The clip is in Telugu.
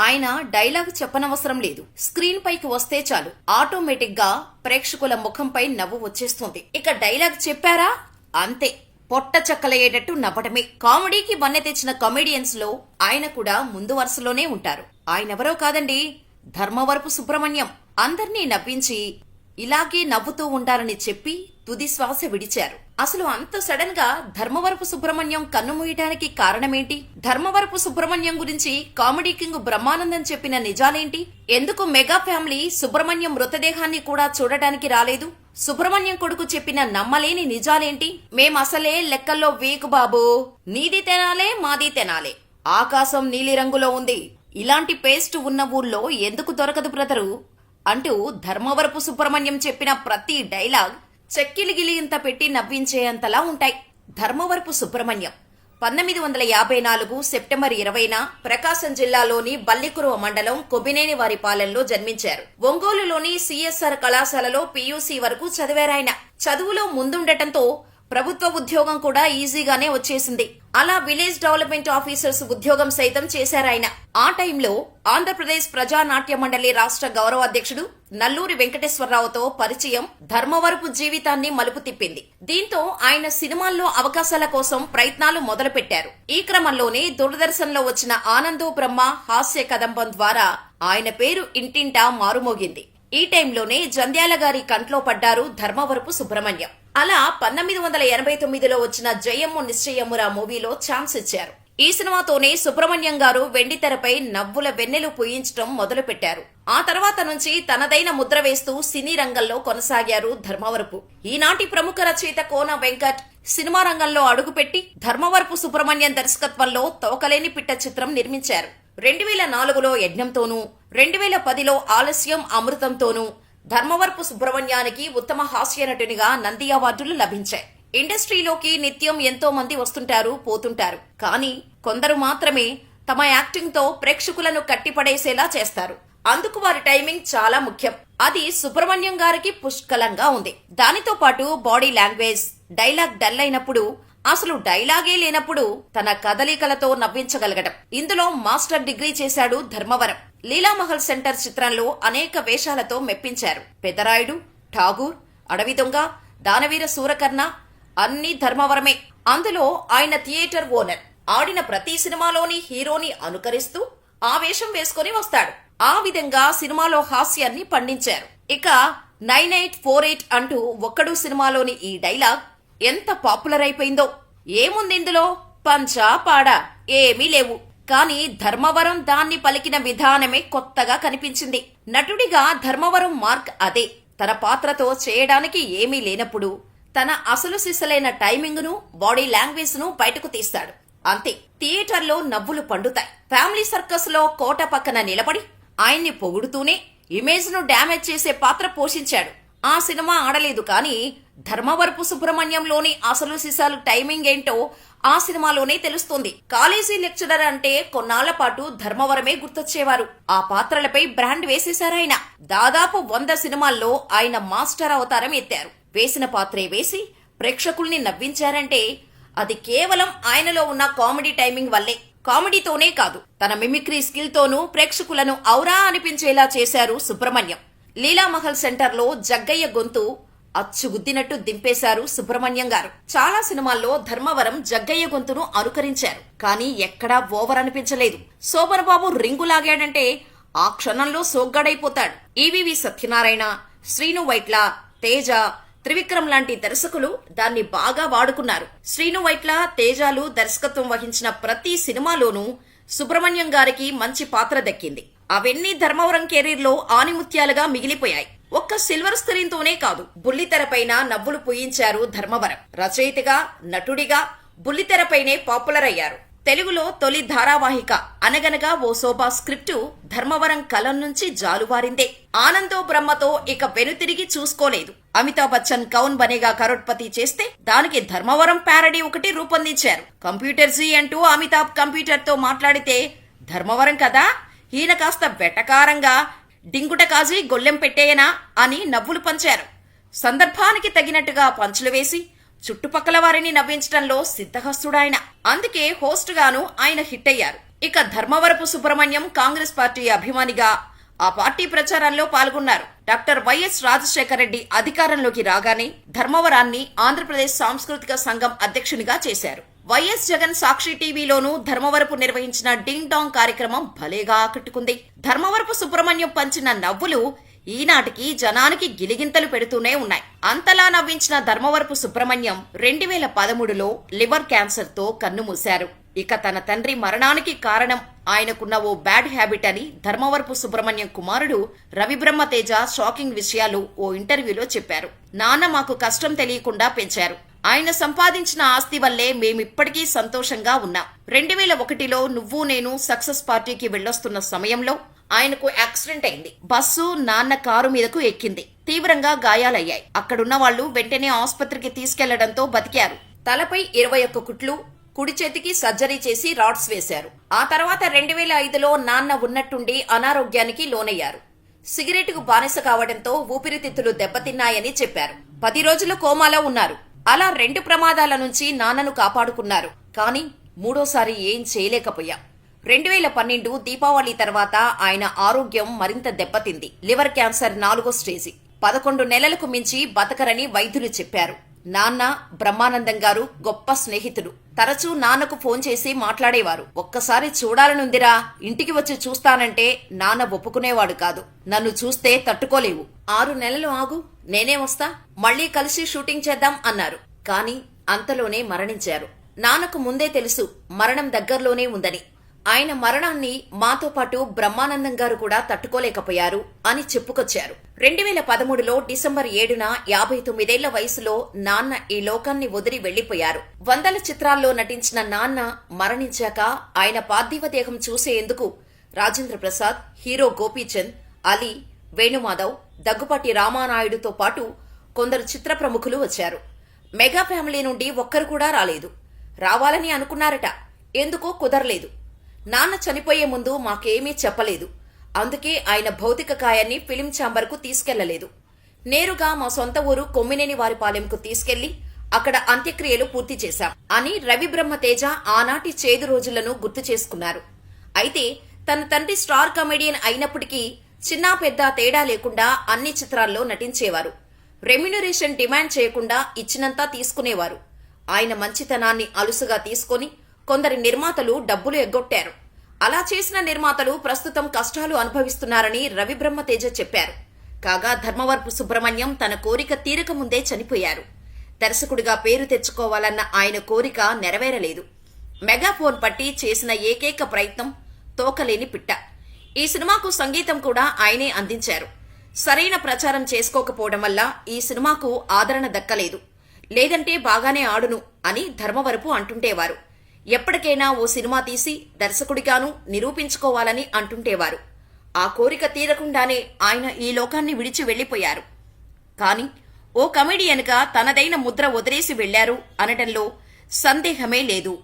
ఆయన డైలాగ్ చెప్పనవసరం లేదు. స్క్రీన్ పైకి వస్తే చాలు. ఆటోమేటిక్గా ప్రేక్షకుల ముఖంపై నవ్వు వచ్చేస్తుంది. ఇక డైలాగ్ చెప్పారా? అంతే. పొట్ట చెక్కలయ్యేటట్టు నవ్వటమే. కామెడీకి వన్నె తెచ్చిన కమెడియన్స్లో ఆయన కూడా ముందు వరుసలోనే ఉంటారు. ఆయనెవరో కాదండి. ధర్మవరపు సుబ్రహ్మణ్యం. అందర్నీ నవ్వించి ఇలాగే నవ్వుతూ ఉండాలని చెప్పి తుది శ్వాస విడిచారు. అసలు అంత సడన్గా ధర్మవరపు సుబ్రహ్మణ్యం కన్నుమూయటానికి కారణమేంటి? ధర్మవరపు సుబ్రహ్మణ్యం గురించి కామెడీ కింగ్ బ్రహ్మానందం చెప్పిన నిజాలేంటి? ఎందుకు మెగా ఫ్యామిలీ సుబ్రహ్మణ్యం మృతదేహాన్ని కూడా చూడటానికి రాలేదు? సుబ్రహ్మణ్యం కొడుకు చెప్పిన నమ్మలేని నిజాలేంటి? మేమసలే లెక్కల్లో వీకు బాబు. నీది తెనాలే మాది తెనాలే. ఆకాశం నీలిరంగులో ఉంది. ఇలాంటి పేస్ట్ ఉన్న ఊళ్ళో ఎందుకు దొరకదు బ్రదరు? అంటూ ధర్మవరపు సుబ్రహ్మణ్యం చెప్పిన ప్రతి డైలాగ్ చెక్కిలిగిలింత పెట్టి నవ్వించేంతలా ఉంటాయి. ధర్మవరపు సుబ్రహ్మణ్యం పంతొమ్మిది వందల యాభై నాలుగు సెప్టెంబర్ ఇరవైన ప్రకాశం జిల్లాలోని బల్లికురువ మండలం కొబినేని వారి పాలెంలో జన్మించారు. ఒంగోలులోని సిఎస్ఆర్ కళాశాలలో పీయూసీ వరకు చదివారాయన. చదువులో ముందుండటంతో ప్రభుత్వ ఉద్యోగం కూడా ఈజీగానే వచ్చేసింది. అలా విలేజ్ డెవలప్మెంట్ ఆఫీసర్స్ ఉద్యోగం సైతం చేశారాయన ఆ టైంలో ఆంధ్రప్రదేశ్ ప్రజా నాట్య మండలి రాష్ట్ర గౌరవ అధ్యక్షుడు నల్లూరి వెంకటేశ్వరరావుతో పరిచయం ధర్మవరపు జీవితాన్ని మలుపు తిప్పింది. దీంతో ఆయన సినిమాల్లో అవకాశాల కోసం ప్రయత్నాలు మొదలుపెట్టారు. ఈ క్రమంలోనే దూరదర్శన్లో వచ్చిన ఆనందో బ్రహ్మ హాస్య కదంబం ద్వారా ఆయన పేరు ఇంటింటా మారుమోగింది. ఈ టైంలోనే జంధ్యాల గారి కంట్లో పడ్డారు ధర్మవరపు సుబ్రహ్మణ్యం. అలా పంతొమ్మిది వందల ఎనభై తొమ్మిదిలో వచ్చిన జయమ్ము నిశ్చయమురా మూవీలో ఛాన్స్ ఇచ్చారు. ఈ సినిమాతోనే సుబ్రహ్మణ్యం గారు వెండితెరపై నవ్వుల వెన్నెలు పూయించడం మొదలుపెట్టారు. ఆ తర్వాత నుంచి తనదైన ముద్ర వేస్తూ సినీ రంగంలో కొనసాగారు ధర్మవరపు. ఈనాటి ప్రముఖ రచయిత కోన వెంకట్ సినిమా రంగంలో అడుగుపెట్టి ధర్మవరపు సుబ్రహ్మణ్యం దర్శకత్వంలో తోకలేని పిట్ట చిత్రం నిర్మించారు. రెండు వేల నాలుగులో యజ్ఞంతోనూ రెండు వేల పదిలో ఆలస్యం అమృతంతోనూ ధర్మవరపు సుబ్రహ్మణ్యానికి ఉత్తమ హాస్య నటునిగా నంది అవార్డులు లభించాయి. ఇండస్ట్రీలోకి నిత్యం ఎంతో మంది వస్తుంటారు పోతుంటారు. కానీ కొందరు మాత్రమే తమ యాక్టింగ్తో ప్రేక్షకులను కట్టిపడేసేలా చేస్తారు. అందుకు వారి టైమింగ్ చాలా ముఖ్యం. అది సుబ్రహ్మణ్యం గారికి పుష్కలంగా ఉంది. దానితో పాటు బాడీ లాంగ్వేజ్ డైలాగ్ డల్ అయినప్పుడు అసలు డైలాగే లేనప్పుడు తన కదలికలతో నవ్వించగలగడం ఇందులో మాస్టర్ డిగ్రీ చేశాడు ధర్మవరం. లీలామహల్ సెంటర్ చిత్రంలో అనేక వేషాలతో మెప్పించారు. పెదరాయుడు ఠాగూర్ అడవి దొంగ దానవీర సూరకర్ణ అన్ని ధర్మవరమే. అందులో ఆయన థియేటర్ ఓనర్. ఆడిన ప్రతి సినిమాలోని హీరోని అనుకరిస్తూ ఆ వేషం వేసుకొని వస్తాడు. ఆ విధంగా సినిమాలో హాస్యాన్ని పండించారు. ఇక నైన్ ఎయిట్ ఫోర్ ఎయిట్ అంటూ ఒక్కడు సినిమాలోని ఈ డైలాగ్ ఎంత పాపులర్ అయిపోయిందో. ఏముంది ఇందులో? పంచా పాడా? ఏమీ లేవు. కానీ ధర్మవరం దాన్ని పలికిన విధానమే కొత్తగా కనిపించింది. నటుడిగా ధర్మవరం మార్క్ అదే. తన పాత్రతో చేయడానికి ఏమీ లేనప్పుడు తన అసలు సిసలైన టైమింగ్ను బాడీ లాంగ్వేజ్ను బయటకు తీస్తాడు. అంతే. థియేటర్లో నవ్వులు పండుతాయి. ఫ్యామిలీ సర్కస్లో కోట పక్కన నిలబడి ఆయన్ని పొగుడుతూనే ఇమేజ్ను డ్యామేజ్ చేసే పాత్ర పోషించాడు. ఆ సినిమా ఆడలేదు కానీ ధర్మవరపు సుబ్రహ్మణ్యంలోని అసలు సిసాలు టైమింగ్ ఏంటో ఆ సినిమాలోనే తెలుస్తుంది. కాలేజీ లెక్చరర్ అంటే కొన్నాళ్ళ పాటు ధర్మవరమే గుర్తొచ్చేవారు. ఆ పాత్రలపై బ్రాండ్ వేసేశారాయన దాదాపు వంద సినిమాల్లో ఆయన మాస్టర్ అవతారం ఎత్తారు. వేసిన పాత్రే వేసి ప్రేక్షకుల్ని నవ్వించారంటే అది కేవలం ఆయనలో ఉన్న కామెడీ టైమింగ్ వల్లే. కామెడీతోనే కాదు తన మిమిక్రీ స్కిల్తోనూ ప్రేక్షకులను ఔరా అనిపించేలా చేశారు సుబ్రహ్మణ్యం. లీలామహల్ సెంటర్లో జగ్గయ్య గొంతు అచ్చుగుద్దినట్టు దింపేశారు సుబ్రహ్మణ్యం గారు. చాలా సినిమాల్లో ధర్మవరం జగ్గయ్య గొంతును అనుకరించారు. కానీ ఎక్కడా ఓవర్ అనిపించలేదు. శోభన్ బాబు రింగు లాగాడంటే ఆ క్షణంలో సోగ్గాడైపోతాడు. ఈవీవి సత్యనారాయణ శ్రీను వైట్ల తేజ త్రివిక్రమ్ లాంటి దర్శకులు దాన్ని బాగా వాడుకున్నారు. శ్రీను వైట్ల తేజాలు దర్శకత్వం వహించిన ప్రతి సినిమాలోనూ సుబ్రహ్మణ్యం గారికి మంచి పాత్ర దక్కింది. అవన్నీ ధర్మవరం కెరీర్లో ఆనిముత్యాలుగా మిగిలిపోయాయి. ఒక్క సిల్వర్ స్క్రీన్తోనే కాదు బుల్లితెరపైన నవ్వులు పూయించారు ధర్మవరం. రచయితగా నటుడిగా బుల్లితెరపైనే పాపులర్ అయ్యారు తెలుగులో తొలి ధారావాహిక అనగనగా ఓ శోభా స్క్రిప్టు ధర్మవరం కలం నుంచి జాలువారిందే. ఆనందో బ్రహ్మతో ఇక వెనుతిరిగి చూసుకోలేదు. అమితాబ్ బచ్చన్ కౌన్ బనేగా కరోడ్పతి చేస్తే దానికి ధర్మవరం ప్యారడీ ఒకటి రూపొందించారు. కంప్యూటర్ జీ అంటూ అమితాబ్ కంప్యూటర్తో మాట్లాడితే ధర్మవరం కదా? ఈయన కాస్త వెటకారంగా డింగుట కాజీ గొల్లెం పెట్టేయనా అని నవ్వులు పంచారు. సందర్భానికి తగినట్టుగా పంచులు వేసి చుట్టుపక్కల వారిని నవ్వించడంలో సిద్ధహస్తుడాయన. అందుకే హోస్ట్ గాను ఆయన హిట్ అయ్యారు ఇక ధర్మవరపు సుబ్రహ్మణ్యం కాంగ్రెస్ పార్టీ అభిమానిగా ఆ పార్టీ ప్రచారంలో పాల్గొన్నారు. డాక్టర్ వైఎస్ రాజశేఖర రెడ్డి అధికారంలోకి రాగానే ధర్మవరాన్ని ఆంధ్రప్రదేశ్ సాంస్కృతిక సంఘం అధ్యక్షునిగా చేశారు. వైఎస్ జగన్ సాక్షి టీవీలోనూ ధర్మవరపు నిర్వహించిన డింగ్ డాంగ్ కార్యక్రమం భలేగా ఆకట్టుకుంది. ధర్మవరపు సుబ్రహ్మణ్యం పంచిన నవ్వులు ఈనాటికి జనానికి గిలిగింతలు పెడుతూనే ఉన్నాయి. అంతలా నవ్వించిన ధర్మవరపు సుబ్రహ్మణ్యం రెండు వేల పదమూడులో లివర్ క్యాన్సర్తో కన్నుమూశారు ఇక తన తండ్రి మరణానికి కారణం ఆయనకున్న ఓ బ్యాడ్ హ్యాబిట్ అని ధర్మవరపు సుబ్రహ్మణ్యం కుమారుడు రవిబ్రహ్మతేజ షాకింగ్ విషయాలు ఓ ఇంటర్వ్యూలో చెప్పారు. నాన్న మాకు కష్టం తెలియకుండా పెంచారు. ఆయన సంపాదించిన ఆస్తి వల్లే మేమిప్పటికీ సంతోషంగా ఉన్నాం. రెండు వేల ఒకటిలో నువ్వు నేను సక్సెస్ పార్టీకి వెళ్ళొస్తున్న సమయంలో ఆయనకు యాక్సిడెంట్ అయింది. బస్సు నాన్న కారు మీదకు ఎక్కింది. తీవ్రంగా గాయాలయ్యాయి. అక్కడున్న వాళ్ళు వెంటనే ఆసుపత్రికి తీసుకెళ్ళడంతో బతికారు. తలపై ఇరవై ఒక్క కుట్లు కుడి చేతికి సర్జరీ చేసి రాడ్స్ వేశారు. ఆ తర్వాత రెండు వేల ఐదులో నాన్న ఉన్నట్టుండి అనారోగ్యానికి లోనయ్యారు. సిగరెట్కు బానిస కావడంతో ఊపిరితిత్తులు దెబ్బతిన్నాయని చెప్పారు. పది రోజులు కోమాలో ఉన్నారు. అలా రెండు ప్రమాదాల నుంచి నాన్నను కాపాడుకున్నారు. కానీ మూడోసారి ఏం చేయలేకపోయాం. రెండు వేల పన్నెండు దీపావళి తర్వాత ఆయన ఆరోగ్యం మరింత దెబ్బతింది. లివర్ క్యాన్సర్ నాలుగో స్టేజి. పదకొండు నెలలకు మించి బతకరని వైద్యులు చెప్పారు. నాన్న బ్రహ్మానందం గారు గొప్ప స్నేహితుడు తరచూ నాన్నకు ఫోన్ చేసి మాట్లాడేవారు. ఒక్కసారి చూడాలనుందిరా ఇంటికి వచ్చి చూస్తానంటే నాన్న ఒప్పుకునేవాడు కాదు. నన్ను చూస్తే తట్టుకోలేవు. ఆరు నెలలు ఆగు నేనే వస్తా మళ్ళీ కలిసి షూటింగ్ చేద్దాం అన్నారు. కాని అంతలోనే మరణించారు. నాన్నకు ముందే తెలుసు మరణం దగ్గరలోనే ఉందని. ఆయన మరణాన్ని మాతో పాటు బ్రహ్మానందం గారు కూడా తట్టుకోలేకపోయారు అని చెప్పుకొచ్చారు. రెండు వేల పదమూడులో డిసెంబర్ ఏడున యాభై తొమ్మిదేళ్ళ వయసులో నాన్న ఈ లోకాన్ని వదిలి వెళ్ళిపోయారు వందల చిత్రాల్లో నటించిన నాన్న మరణించాక ఆయన పార్థివ దేహం చూసేందుకు రాజేంద్ర ప్రసాద్ హీరో గోపీచంద్ అలీ వేణుమాధవ్ దగ్గుపాటి రామానాయుడుతో పాటు కొందరు చిత్ర ప్రముఖులు వచ్చారు. మెగా ఫ్యామిలీ నుండి ఒక్కరు కూడా రాలేదు. రావాలని అనుకున్నారట. ఎందుకో కుదరలేదు. నాన్న చనిపోయే ముందు మాకేమీ చెప్పలేదు. అందుకే ఆయన భౌతిక కాయాన్ని ఫిలిం ఛాంబర్కు తీసుకెళ్ళలేదు. నేరుగా మా సొంత ఊరు కొమ్మినేని వారిపాలెంకు తీసుకెళ్ళి అక్కడ అంత్యక్రియలు పూర్తి చేశాం అని రవి బ్రహ్మతేజ ఆనాటి చేదు రోజులను గుర్తు చేసుకున్నారు. అయితే తన తండ్రి స్టార్ కమెడియన్ అయినప్పటికీ చిన్నా పెద్ద తేడా లేకుండా అన్ని చిత్రాల్లో నటించేవారు. రెమ్యునరేషన్ డిమాండ్ చేయకుండా ఇచ్చినంతా తీసుకునేవారు. ఆయన మంచితనాన్ని అలుసుగా తీసుకొని కొందరి నిర్మాతలు డబ్బులు ఎగ్గొట్టారు. అలా చేసిన నిర్మాతలు ప్రస్తుతం కష్టాలు అనుభవిస్తున్నారని రవిబ్రహ్మతేజ చెప్పారు. కాగా ధర్మవరపు సుబ్రహ్మణ్యం తన కోరిక తీరక ముందే చనిపోయారు. దర్శకుడిగా పేరు తెచ్చుకోవాలన్న ఆయన కోరిక నెరవేరలేదు. మెగాఫోన్ పట్టి చేసిన ఏకైక ప్రయత్నం తోకలేని పిట్ట. ఈ సినిమాకు సంగీతం కూడా ఆయనే అందించారు. సరైన ప్రచారం చేసుకోకపోవడం వల్ల ఈ సినిమాకు ఆదరణ దక్కలేదు. లేదంటే బాగానే ఆడును అని ధర్మవరపు అంటుండేవారు. ఎప్పటికైనా ఓ సినిమా తీసి దర్శకుడిగాను నిరూపించుకోవాలని అంటుంటేవారు ఆ కోరిక తీరకుండానే ఆయన ఈ లోకాన్ని విడిచి వెళ్ళిపోయారు కాని ఓ కమెడియన్గా తనదైన ముద్ర వదిలేసి వెళ్ళారు అనటంలో సందేహమే లేదు.